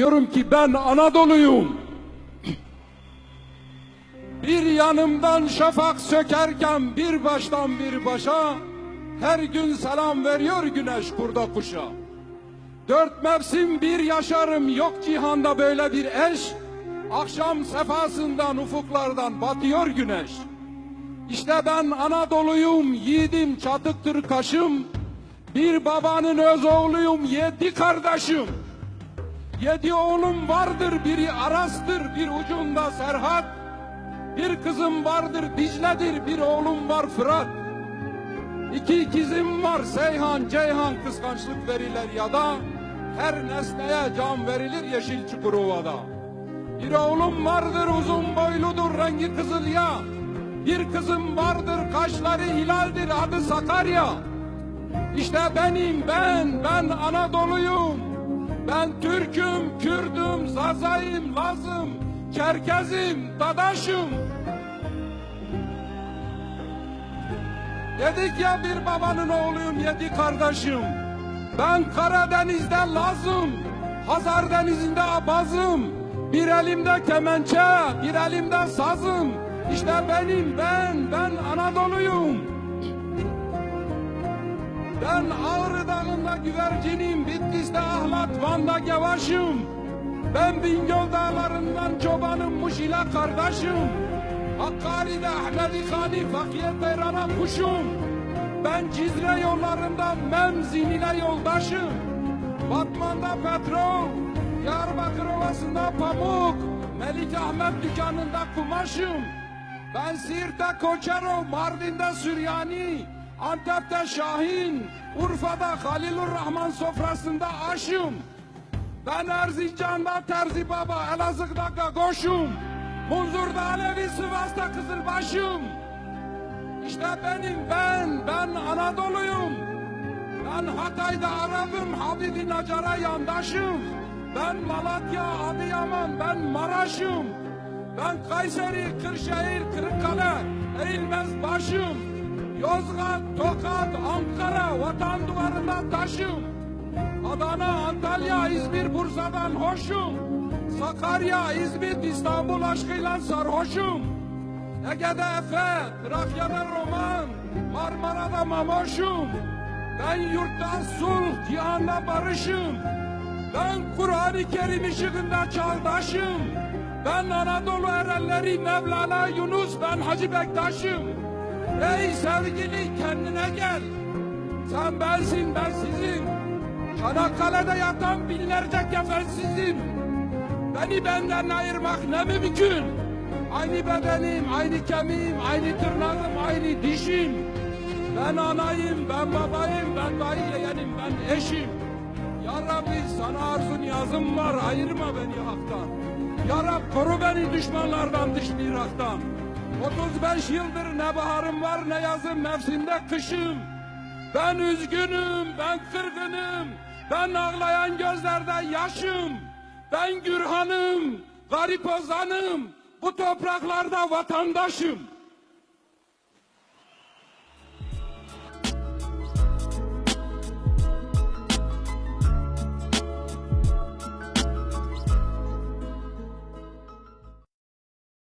Diyorum ki ben Anadolu'yum. Bir yanımdan şafak sökerken bir baştan bir başa her gün selam veriyor güneş burada kuşa. Dört mevsim bir yaşarım yok cihanda böyle bir eş. Akşam sefasından ufuklardan batıyor güneş. İşte ben Anadolu'yum, yiğidim çatıktır kaşım. Bir babanın öz oğluyum, yedi kardeşim. Yedi oğlum vardır, biri Aras'tır, bir ucunda Serhat. Bir kızım vardır, Dicle'dir, bir oğlum var Fırat. İki ikizim var, Seyhan, Ceyhan, kıskançlık veriler ya da her nesneye can verilir yeşil Çukurova'da. Bir oğlum vardır, uzun boyludur, rengi kızıl ya. Bir kızım vardır, kaşları hilaldir, adı Sakarya. İşte benim, ben, ben Anadolu'yum. Ben Türk'üm, Kürd'üm, Zazayım, Laz'ım, Çerkez'im, Dadaş'ım. Dedik ya bir babanın oğluyum, yedi kardeşim. Ben Karadeniz'de Laz'ım, Hazar Denizi'nde Abaz'ım. Bir elimde kemençe, bir elimde sazım. İşte benim, ben, ben Anadolu'yum. Ben Ağrı Dağı'nda güvercinim, Bitlis'te ahlat, Van'da gevaşım. Ben Bingöl Dağları'ndan çobanım, Muş ile kardeşim. Hakkari'de Ahmedi Khani, Fakir Beyran'a kuşum. Ben Cizre yollarında Memzin ile yoldaşım. Batman'da petrol, Diyarbakır Ovası'nda pamuk, Melik Ahmet dükkanında kumaşım. Ben Siirt'te Koçero, Mardin'de Süryani, Antep'te Şahin, Urfa'da Halilur Rahman sofrasında aşım. Ben Erzincan'da Terzi Baba, Elazığ'da Gagoş'um. Munzur'da Alevi, Sivas'ta Kızılbaş'ım. İşte benim ben, ben Anadolu'yum. Ben Hatay'da Arap'ım, Habibi Nacar'a yandaşım. Ben Malatya, Adıyaman, ben Maraş'ım. Ben Kayseri, Kırşehir, Kırıkkale, eğilmez başım. Yozgat, Tokat, Ankara, vatan duvarında taşım. Adana, Antalya, İzmir, Bursa'dan hoşum. Sakarya, İzmit, İstanbul aşkıyla sarhoşum. Ege'de Efe, Trakya'da Roman, Marmara'da Mamoşum. Ben yurtta sulh, cihanda barışım. Ben Kur'an-ı Kerim ışığında çağdaşım. Ben Anadolu erenleri Mevlana Yunus, ben Hacı Bektaş'ım. Sevgili kendine gel. Sen bensin, ben sizin. Çanakkale'de yatan binlerce kefensizim. Beni benden ayırmak ne mümkün? Aynı bedenim, aynı kemiğim, aynı tırnağım, aynı dişim. Ben anayım, ben babayım, ben dayı yeğenim, ben eşim. Ya Rabbi sana arzu niyazım var, ayırma beni haktan. Ya Rab koru beni düşmanlardan, dış miraktan. 35 yıldır ne baharım var ne yazım, mevsimde kışım. Ben üzgünüm, ben kırgınım, ben ağlayan gözlerde yaşım. Ben Gürhan'ım, garip ozanım, bu topraklarda vatandaşım.